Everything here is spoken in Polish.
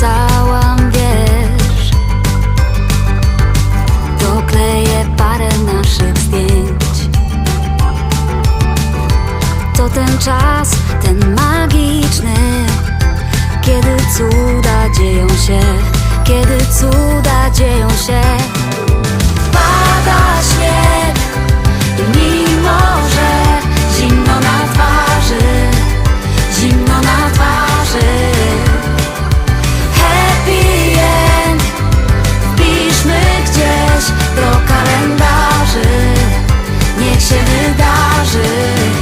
napisałam wiersz Dokleję parę naszych zdjęć. To ten czas, ten magiczny Kiedy cuda wydarzy.